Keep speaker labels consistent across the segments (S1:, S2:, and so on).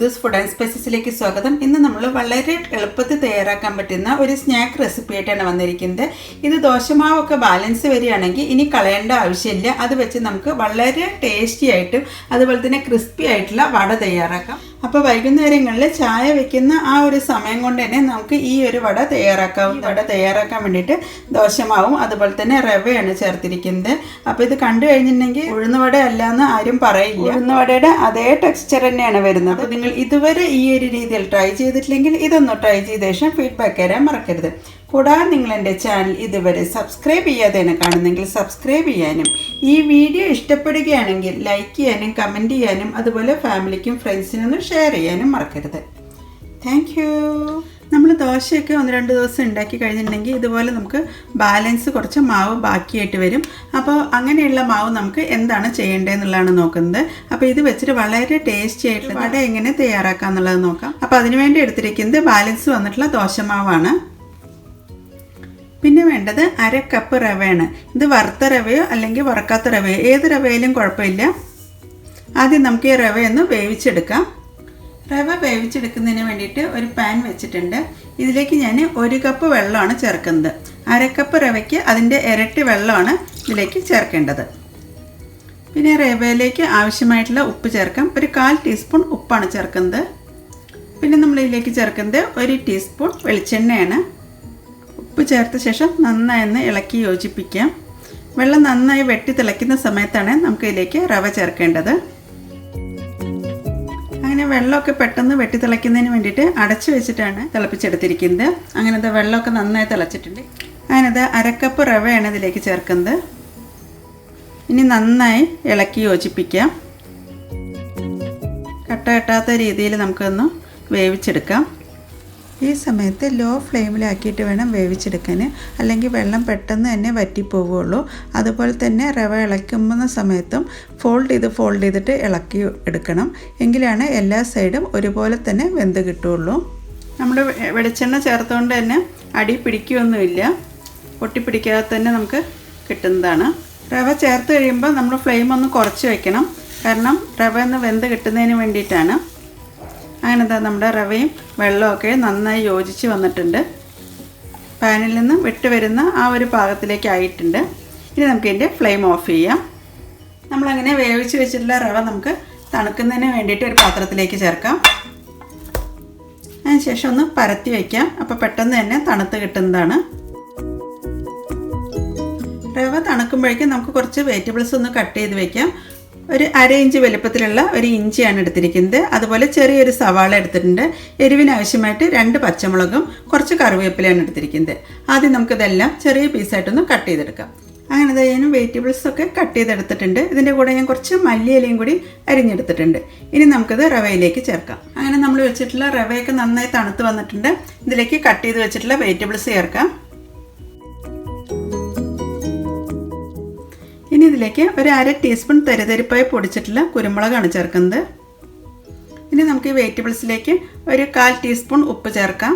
S1: ബിന്ദുസ് food and സ്പൈസസിലേക്ക് സ്വാഗതം. ഇന്ന് നമ്മൾ വളരെ എളുപ്പത്തിൽ തയ്യാറാക്കാൻ പറ്റുന്ന ഒരു സ്നാക്ക് റെസിപ്പി ആയിട്ടാണ് വന്നിരിക്കുന്നത്. ഇത് ദോശമാവൊക്കെ ബാലൻസ് വരികയാണെങ്കിൽ ഇനി കളയേണ്ട ആവശ്യമില്ല. അത് വെച്ച് നമുക്ക് വളരെ ടേസ്റ്റി ആയിട്ടും അതുപോലെ തന്നെ ക്രിസ്പി ആയിട്ടുള്ള വട തയ്യാറാക്കാം. അപ്പോൾ വൈകുന്നേരങ്ങളിൽ ചായ വെക്കുന്ന ആ ഒരു സമയം കൊണ്ട് തന്നെ നമുക്ക് ഈ ഒരു വട തയ്യാറാക്കാം. വട തയ്യാറാക്കാൻ വേണ്ടിയിട്ട് ദോശമാവും അതുപോലെ തന്നെ റവയാണ് ചേർത്തിരിക്കുന്നത്. അപ്പോൾ ഇത് കണ്ടു കഴിഞ്ഞിട്ടുണ്ടെങ്കിൽ ഉഴുന്നുവട അല്ല എന്ന് ആരും പറയില്ല. ഉഴുന്ന ഉഴുന്നുവടയുടെ അതേ ടെക്സ്ചർ തന്നെയാണ് വരുന്നത്. അപ്പോൾ നിങ്ങൾ ഇതുവരെ ഈ ഒരു രീതിയിൽ ട്രൈ ചെയ്തിട്ടില്ലെങ്കിൽ ഇതൊന്ന് ട്രൈ ചെയ്ത ശേഷം ഫീഡ്ബാക്ക് തരാൻ മറക്കരുത്. കൂടാതെ നിങ്ങൾ എന്റെ ചാനൽ ഇതുവരെ സബ്സ്ക്രൈബ് ചെയ്യാതെയാണ് കാണുന്നെങ്കിൽ സബ്സ്ക്രൈബ് ചെയ്യാനും. ഈ വീഡിയോ ഇഷ്ടപ്പെടുകയാണെങ്കിൽ ലൈക്ക് ചെയ്യാനും കമന്റ് ചെയ്യാനും അതുപോലെ ഫാമിലിക്കും ഫ്രണ്ട്സിനൊന്നും ഷെയർ ചെയ്യാനും മറക്കരുത്. താങ്ക് യു നമ്മൾ ദോശയൊക്കെ ഒന്ന് രണ്ട് ദിവസം ഉണ്ടാക്കി കഴിഞ്ഞിട്ടുണ്ടെങ്കിൽ ഇതുപോലെ നമുക്ക് ബാലൻസ് കുറച്ച് മാവ് ബാക്കിയായിട്ട് വരും. അപ്പോൾ അങ്ങനെയുള്ള മാവ് നമുക്ക് എന്താണ് ചെയ്യേണ്ടതെന്നുള്ളതാണ് നോക്കുന്നത്. അപ്പോൾ ഇത് വെച്ചിട്ട് വളരെ ടേസ്റ്റി ആയിട്ട് വട എങ്ങനെ തയ്യാറാക്കാം എന്നുള്ളത് നോക്കാം. അപ്പോൾ അതിനുവേണ്ടി എടുത്തിരിക്കുന്നത് ബാലൻസ് വന്നിട്ടുള്ള ദോശമാവാണ്. പിന്നെ വേണ്ടത് അര കപ്പ് റവയാണ്. ഇത് വറുത്ത റവയോ അല്ലെങ്കിൽ വറക്കാത്ത റവയോ? ഏത് റവയിലും കുഴപ്പമില്ല. ആദ്യം നമുക്ക് ഈ റവയൊന്ന് വേവിച്ചെടുക്കാം. റവ വേവിച്ചെടുക്കുന്നതിന് വേണ്ടിയിട്ട് ഒരു പാൻ വെച്ചിട്ടുണ്ട്. ഇതിലേക്ക് ഞാൻ ഒരു കപ്പ് വെള്ളമാണ് ചേർക്കുന്നത്. അര കപ്പ് റവയ്ക്ക് അതിന്റെ ഇരട്ടി വെള്ളമാണ് ഇതിലേക്ക് ചേർക്കേണ്ടത്. പിന്നെ റവയിലേക്ക് ആവശ്യമായിട്ടുള്ള ഉപ്പ് ചേർക്കാം. ഒരു കാൽ ടീസ്പൂൺ ഉപ്പാണ് ചേർക്കുന്നത്. പിന്നെ നമ്മൾ ഇതിലേക്ക് ചേർക്കുന്നത് ഒരു ടീസ്പൂൺ വെളിച്ചെണ്ണയാണ്. ഉപ്പ് ചേർത്ത ശേഷം നന്നായി ഒന്ന് ഇളക്കി യോജിപ്പിക്കാം. വെള്ളം നന്നായി വെട്ടി തിളയ്ക്കുന്ന സമയത്താണ് നമുക്ക് ഇതിലേക്ക് റവ ചേർക്കേണ്ടത്. അങ്ങനെ വെള്ളമൊക്കെ പെട്ടെന്ന് വെട്ടി തിളയ്ക്കുന്നതിന് വേണ്ടിയിട്ട് അടച്ചു വെച്ചിട്ടാണ് തിളപ്പിച്ചെടുത്തിരിക്കുന്നത്. അങ്ങനെ ഇത് വെള്ളമൊക്കെ നന്നായി തിളച്ചിട്ടുണ്ട്. അങ്ങനത് അരക്കപ്പ് റവയാണ് ഇതിലേക്ക് ചേർക്കുന്നത്. ഇനി നന്നായി ഇളക്കി യോജിപ്പിക്കാം. കട്ട കെട്ടാത്ത രീതിയിൽ നമുക്കൊന്ന് വേവിച്ചെടുക്കാം. ഈ സമയത്ത് ലോ ഫ്ലെയിമിലാക്കിയിട്ട് വേണം വേവിച്ചെടുക്കാൻ. അല്ലെങ്കിൽ വെള്ളം പെട്ടെന്ന് തന്നെ വറ്റിപ്പോവുകയുള്ളൂ അതുപോലെ തന്നെ റവ ഇളക്കുന്ന സമയത്തും ഫോൾഡ് ചെയ്ത് ഫോൾഡ് ചെയ്തിട്ട് ഇളക്കി എടുക്കണം. എങ്കിലാണ് എല്ലാ സൈഡും ഒരുപോലെ തന്നെ വെന്ത് കിട്ടുകയുള്ളൂ നമ്മൾ വെളിച്ചെണ്ണ ചേർത്തുകൊണ്ട് തന്നെ അടി പിടിക്കുകയൊന്നുമില്ല പൊട്ടിപ്പിടിക്കാതെ തന്നെ നമുക്ക് കിട്ടുന്നതാണ്. റവ ചേർത്ത് കഴിയുമ്പോൾ നമ്മൾ ഫ്ലെയിം ഒന്ന് കുറച്ച് വയ്ക്കണം കാരണം റവ ഒന്ന് വെന്ത് കിട്ടുന്നതിന് വേണ്ടിയിട്ടാണ്. അങ്ങനെ എന്താ നമ്മുടെ റവയും വെള്ളമൊക്കെ നന്നായി യോജിച്ച് വന്നിട്ടുണ്ട്. പാനിൽ നിന്ന് വിട്ട് വരുന്ന ആ ഒരു പാകത്തിലേക്ക് ആയിട്ടുണ്ട്. ഇനി നമുക്ക് ഇതിന്റെ ഫ്ലെയിം ഓഫ് ചെയ്യാം. നമ്മളങ്ങനെ വേവിച്ച് വെച്ചിട്ടുള്ള റവ നമുക്ക് തണുക്കുന്നതിന് വേണ്ടിയിട്ട് ഒരു പാത്രത്തിലേക്ക് ചേർക്കാം. അതിനുശേഷം ഒന്ന് പരത്തി വയ്ക്കാം അപ്പോൾ പെട്ടെന്ന് തന്നെ തണുത്ത് കിട്ടുന്നതാണ്. റവ തണുക്കുമ്പോഴേക്കും നമുക്ക് കുറച്ച് വെജിറ്റബിൾസ് ഒന്ന് കട്ട് ചെയ്ത് വെക്കാം. ഒരു അര ഇഞ്ച് വലുപ്പത്തിലുള്ള ഒരു ഇഞ്ചിയാണ് എടുത്തിരിക്കുന്നത്. അതുപോലെ ചെറിയൊരു സവാള എടുത്തിട്ടുണ്ട്. എരിവിന് ആവശ്യമായിട്ട് രണ്ട് പച്ചമുളകും കുറച്ച് കറിവേപ്പിലയാണ് എടുത്തിരിക്കുന്നത്. ആദ്യം നമുക്കിതെല്ലാം ചെറിയ പീസായിട്ടൊന്ന് കട്ട് ചെയ്തെടുക്കാം. അങ്ങനെ ഞാൻ വെജിറ്റബിൾസ് ഒക്കെ കട്ട് ചെയ്തെടുത്തിട്ടുണ്ട്. ഇതിന്റെ കൂടെ ഞാൻ കുറച്ച് മല്ലിയിലയും കൂടി അരിഞ്ഞെടുത്തിട്ടുണ്ട്. ഇനി നമുക്കിത് റവയിലേക്ക് ചേർക്കാം. അങ്ങനെ നമ്മൾ വെച്ചിട്ടുള്ള റവയൊക്കെ നന്നായി തണുത്ത് വന്നിട്ടുണ്ട്. ഇതിലേക്ക് കട്ട് ചെയ്ത് വെച്ചിട്ടുള്ള വെജിറ്റബിൾസ് ചേർക്കാം. ഇതിലേക്ക് ഒരു അര ടീസ്പൂൺ തരിതരിപ്പായി പൊടിച്ചിട്ടുള്ള കുരുമുളകാണ് ചേർക്കുന്നത്. ഇനി നമുക്ക് ഈ വെജിറ്റബിൾസിലേക്ക് ഒരു കാൽ ടീസ്പൂൺ ഉപ്പ് ചേർക്കാം.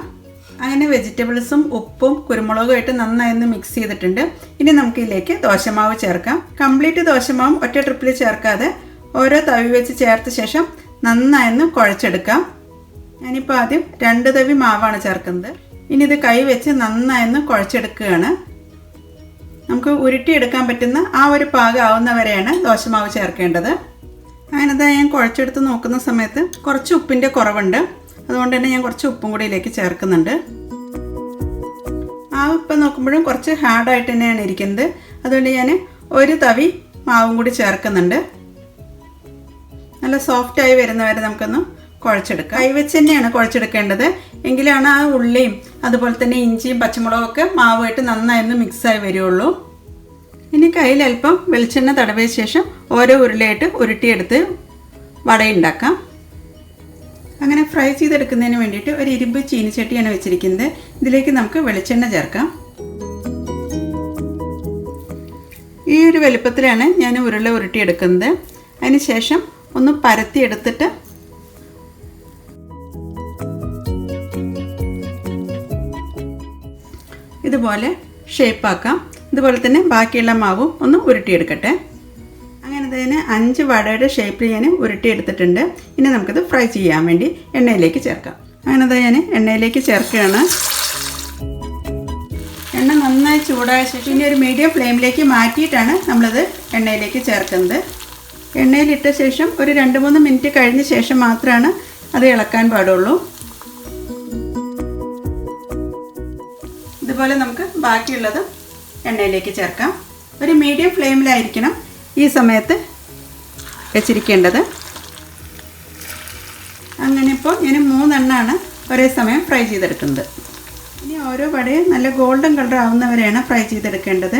S1: അങ്ങനെ വെജിറ്റബിൾസും ഉപ്പും കുരുമുളകുമായിട്ട് നന്നായി ഒന്ന് മിക്സ് ചെയ്തിട്ടുണ്ട്. ഇനി നമുക്ക് ഇതിലേക്ക് ദോശമാവ് ചേർക്കാം. കംപ്ലീറ്റ് ദോശമാവും ഒറ്റ ട്രിപ്പിൽ ചേർക്കാതെ ഓരോ തവി വെച്ച് ചേർത്ത ശേഷം നന്നായി ഒന്ന് കുഴച്ചെടുക്കാം. ഞാനിപ്പോൾ ആദ്യം രണ്ട് തവി മാവാണ് ചേർക്കുന്നത്. ഇനി ഇത് കൈ വെച്ച് നന്നായി ഒന്ന് കുഴച്ചെടുക്കുകയാണ്. നമുക്ക് ഉരുട്ടിയെടുക്കാൻ പറ്റുന്ന ആ ഒരു പാകം ആവുന്നവരെയാണ് ദോശമാവ് ചേർക്കേണ്ടത്. അങ്ങനത്തെ ഞാൻ കുഴച്ചെടുത്ത് നോക്കുന്ന സമയത്ത് കുറച്ച് ഉപ്പിന്റെ കുറവുണ്ട്. അതുകൊണ്ട് തന്നെ ഞാൻ കുറച്ച് ഉപ്പും കൂടി ഇതിലേക്ക് ചേർക്കുന്നുണ്ട്. ആ ഉപ്പ് നോക്കുമ്പോഴും കുറച്ച് ഹാർഡായിട്ട് തന്നെയാണ് ഇരിക്കുന്നത്. അതുകൊണ്ട് ഞാൻ ഒരു തവി മാവും കൂടി ചേർക്കുന്നുണ്ട്. നല്ല സോഫ്റ്റായി വരുന്നവരെ നമുക്കൊന്ന് കുഴച്ചെടുക്കാം കൈവച്ച് തന്നെയാണ് കുഴച്ചെടുക്കേണ്ടത്. എങ്കിലാണ് ആ ഉള്ളിയും അതുപോലെ തന്നെ ഇഞ്ചിയും പച്ചമുളകും ഒക്കെ മാവുമായിട്ട് നന്നായി ഒന്ന് മിക്സായി വരുള്ളൂ. ഇനി കയ്യിൽ അല്പം വെളിച്ചെണ്ണ തടവിയ ശേഷം ഓരോ ഉരുളയായിട്ട് ഉരുട്ടിയെടുത്ത് വടയുണ്ടാക്കാം. അങ്ങനെ ഫ്രൈ ചെയ്തെടുക്കുന്നതിന് വേണ്ടിയിട്ട് ഒരു ഇരുമ്പ് ചീനിച്ചട്ടിയാണ് വെച്ചിരിക്കുന്നത്. ഇതിലേക്ക് നമുക്ക് വെളിച്ചെണ്ണ ചേർക്കാം. ഈ ഒരു വലുപ്പത്തിലാണ് ഞാൻ ഉരുള ഉരുട്ടിയെടുക്കുന്നത്. അതിന് ശേഷം ഒന്ന് പരത്തിയെടുത്തിട്ട് ഇതുപോലെ ഷേപ്പാക്കാം ഇതുപോലെ തന്നെ ബാക്കിയുള്ള മാവും ഒന്ന് ഉരുട്ടിയെടുക്കട്ടെ. അങ്ങനെ തന്നെ അഞ്ച് വടയുടെ ഷേപ്പിൽ ഞാൻ ഉരുട്ടിയെടുത്തിട്ടുണ്ട്. ഇനി നമുക്കിത് ഫ്രൈ ചെയ്യാൻ വേണ്ടി എണ്ണയിലേക്ക് ചേർക്കാം. അങ്ങനെ ഞാൻ എണ്ണയിലേക്ക് ചേർക്കുകയാണ്. എണ്ണ നന്നായി ചൂടായ ശേഷം ഇനി ഒരു മീഡിയം ഫ്ലെയിമിലേക്ക് മാറ്റിയിട്ടാണ് നമ്മളിത് എണ്ണയിലേക്ക് ചേർക്കുന്നത്. എണ്ണയിലിട്ട ശേഷം ഒരു രണ്ട് മൂന്ന് മിനിറ്റ് കഴിഞ്ഞ ശേഷം മാത്രമാണ് അത് ഇളക്കാൻ പാടുള്ളൂ. ഇതുപോലെ നമുക്ക് ബാക്കിയുള്ളത് എണ്ണയിലേക്ക് ചേർക്കാം. ഒരു മീഡിയം ഫ്ലെയിമിലായിരിക്കണം ഈ സമയത്ത് വെച്ചിരിക്കേണ്ടത്. അങ്ങനെ ഇപ്പോൾ ഞാൻ മൂന്നെണ്ണമാണ് ഒരേ സമയം ഫ്രൈ ചെയ്തെടുക്കുന്നത്. ഇനി ഓരോ വടയും നല്ല ഗോൾഡൻ കളർ ആവുന്നവരെയാണ് ഫ്രൈ ചെയ്തെടുക്കേണ്ടത്.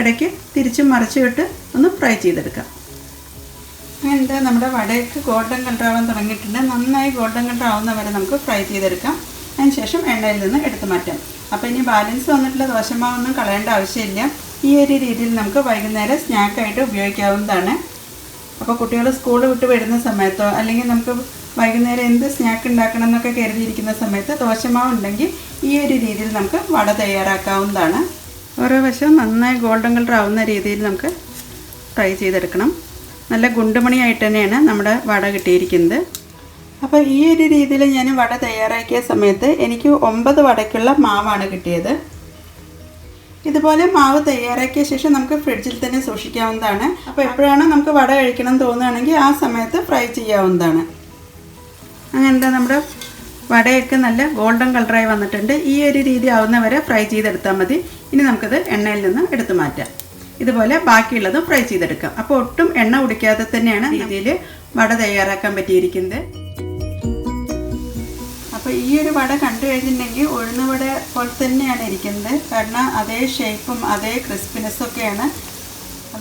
S1: ഇടയ്ക്ക് തിരിച്ചും മറിച്ചുവിട്ട് ഒന്ന് ഫ്രൈ ചെയ്തെടുക്കാം. എന്താ നമ്മുടെ വടയൊക്കെ ഗോൾഡൻ കളർ ആവാൻ തുടങ്ങിയിട്ടുണ്ട്. നന്നായി ഗോൾഡൻ കളർ ആവുന്നവരെ നമുക്ക് ഫ്രൈ ചെയ്തെടുക്കാം. അതിനുശേഷം എണ്ണയിൽ നിന്ന് എടുത്തു മാറ്റാം. അപ്പോൾ ഇനി ബാലൻസ് വന്നിട്ടുള്ള ദോശമാവൊന്നും കളയേണ്ട ആവശ്യമില്ല. ഈ ഒരു രീതിയിൽ നമുക്ക് വൈകുന്നേരം സ്നാക്കായിട്ട് ഉപയോഗിക്കാവുന്നതാണ്. അപ്പോൾ കുട്ടികൾ സ്കൂൾ വിട്ട് വരുന്ന സമയത്തോ അല്ലെങ്കിൽ നമുക്ക് വൈകുന്നേരം എന്ത് സ്നാക്ക് ഉണ്ടാക്കണം എന്നൊക്കെ കരുതിയിരിക്കുന്ന സമയത്ത് ദോശമാവ് ഉണ്ടെങ്കിൽ ഈ ഒരു രീതിയിൽ നമുക്ക് വട തയ്യാറാക്കാവുന്നതാണ്. ഓരോ വശവും നന്നായി ഗോൾഡൻ കളർ ആവുന്ന രീതിയിൽ നമുക്ക് ഫ്രൈ ചെയ്തെടുക്കണം. നല്ല ഗുണ്ടുമണിയായിട്ട് തന്നെയാണ് നമ്മുടെ വട കിട്ടിയിരിക്കുന്നത്. അപ്പോൾ ഈ ഒരു രീതിയിൽ ഞാൻ വട തയ്യാറാക്കിയ സമയത്ത് എനിക്ക് ഒമ്പത് വടയ്ക്കുള്ള മാവാണ് കിട്ടിയത്. ഇതുപോലെ മാവ് തയ്യാറാക്കിയ ശേഷം നമുക്ക് ഫ്രിഡ്ജിൽ തന്നെ സൂക്ഷിക്കാവുന്നതാണ്. അപ്പോൾ എപ്പോഴാണോ നമുക്ക് വട കഴിക്കണം എന്ന് തോന്നുകയാണെങ്കിൽ ആ സമയത്ത് ഫ്രൈ ചെയ്യാവുന്നതാണ്. അങ്ങനെന്താ നമ്മുടെ വടയൊക്കെ നല്ല ഗോൾഡൻ കളറായി വന്നിട്ടുണ്ട്. ഈ ഒരു രീതി ആവുന്നവരെ ഫ്രൈ ചെയ്തെടുത്താൽ മതി. ഇനി നമുക്കത് എണ്ണയിൽ നിന്ന് എടുത്തു മാറ്റാം. ഇതുപോലെ ബാക്കിയുള്ളതും ഫ്രൈ ചെയ്തെടുക്കാം. അപ്പോൾ ഒട്ടും എണ്ണ കുടിക്കാതെ തന്നെയാണ് രീതിയിൽ വട തയ്യാറാക്കാൻ പറ്റിയിരിക്കുന്നത്. അപ്പോൾ ഈ ഒരു വട കണ്ടു കഴിഞ്ഞിട്ടുണ്ടെങ്കിൽ ഉഴുന്ന വട പോലെ തന്നെയാണ് ഇരിക്കുന്നത്. കാരണം അതേ ഷേപ്പും അതേ ക്രിസ്പിനെസ്സും ഒക്കെയാണ്.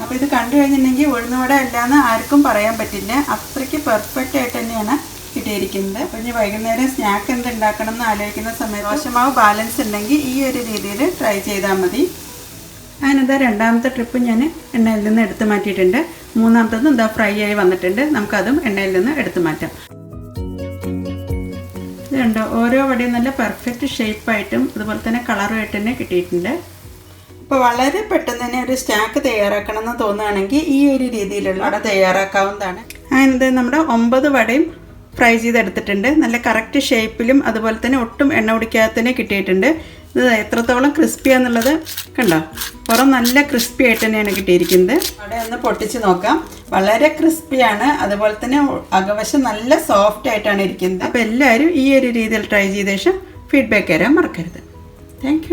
S1: അപ്പോൾ ഇത് കണ്ടു കഴിഞ്ഞിട്ടുണ്ടെങ്കിൽ ഉഴുന്ന വട അല്ലാന്ന് ആർക്കും പറയാൻ പറ്റില്ല. അത്രയ്ക്ക് പെർഫെക്റ്റ് ആയിട്ട് തന്നെയാണ് കിട്ടിയിരിക്കുന്നത്. അപ്പോൾ ഇനി വൈകുന്നേരം സ്നാക്ക് എന്ത് ഉണ്ടാക്കണം എന്ന് ആലോചിക്കുന്ന സമയത്ത് ദോശമാവ് ബാലൻസ് ഉണ്ടെങ്കിൽ ഈ ഒരു രീതിയിൽ ട്രൈ ചെയ്താൽ മതി. അതിനെന്താ രണ്ടാമത്തെ ട്രിപ്പ് ഞാൻ എണ്ണയിൽ നിന്ന് എടുത്തു മാറ്റിയിട്ടുണ്ട്. മൂന്നാമത്തതും എന്താ ഫ്രൈ ആയി വന്നിട്ടുണ്ട്. നമുക്കതും എണ്ണയിൽ നിന്ന് എടുത്തു മാറ്റാം. ഇതുണ്ട്. ഓരോ വടിയും നല്ല പെർഫെക്റ്റ് ഷേപ്പായിട്ടും അതുപോലെ തന്നെ കളറുമായിട്ട് തന്നെ കിട്ടിയിട്ടുണ്ട്. ഇപ്പോൾ വളരെ പെട്ടെന്ന് തന്നെ ഒരു സ്റ്റാക്ക് തയ്യാറാക്കണം എന്ന് തോന്നുകയാണെങ്കിൽ ഈ ഒരു രീതിയിലുള്ള വട തയ്യാറാക്കാവുന്നതാണ്. അതിനത് നമ്മുടെ ഒമ്പത് വടയും ഫ്രൈ ചെയ്തെടുത്തിട്ടുണ്ട്. നല്ല കറക്റ്റ് ഷേപ്പിലും അതുപോലെ തന്നെ ഒട്ടും എണ്ണ പിടിക്കാതെ തന്നെ കിട്ടിയിട്ടുണ്ട്. ഇത് എത്രത്തോളം ക്രിസ്പിയാന്നുള്ളത് കണ്ടോ? പുറം നല്ല ക്രിസ്പി ആയിട്ട് തന്നെയാണ് കിട്ടിയിരിക്കുന്നത്. അവിടെ ഒന്ന് പൊട്ടിച്ച് നോക്കാം. വളരെ ക്രിസ്പിയാണ് അതുപോലെ തന്നെ അകവശം നല്ല സോഫ്റ്റ് ആയിട്ടാണ് ഇരിക്കുന്നത്. അപ്പോൾ എല്ലാവരും ഈ ഒരു രീതിയിൽ ട്രൈ ചെയ്ത ശേഷം ഫീഡ്ബാക്ക് തരാൻ മറക്കരുത്. താങ്ക്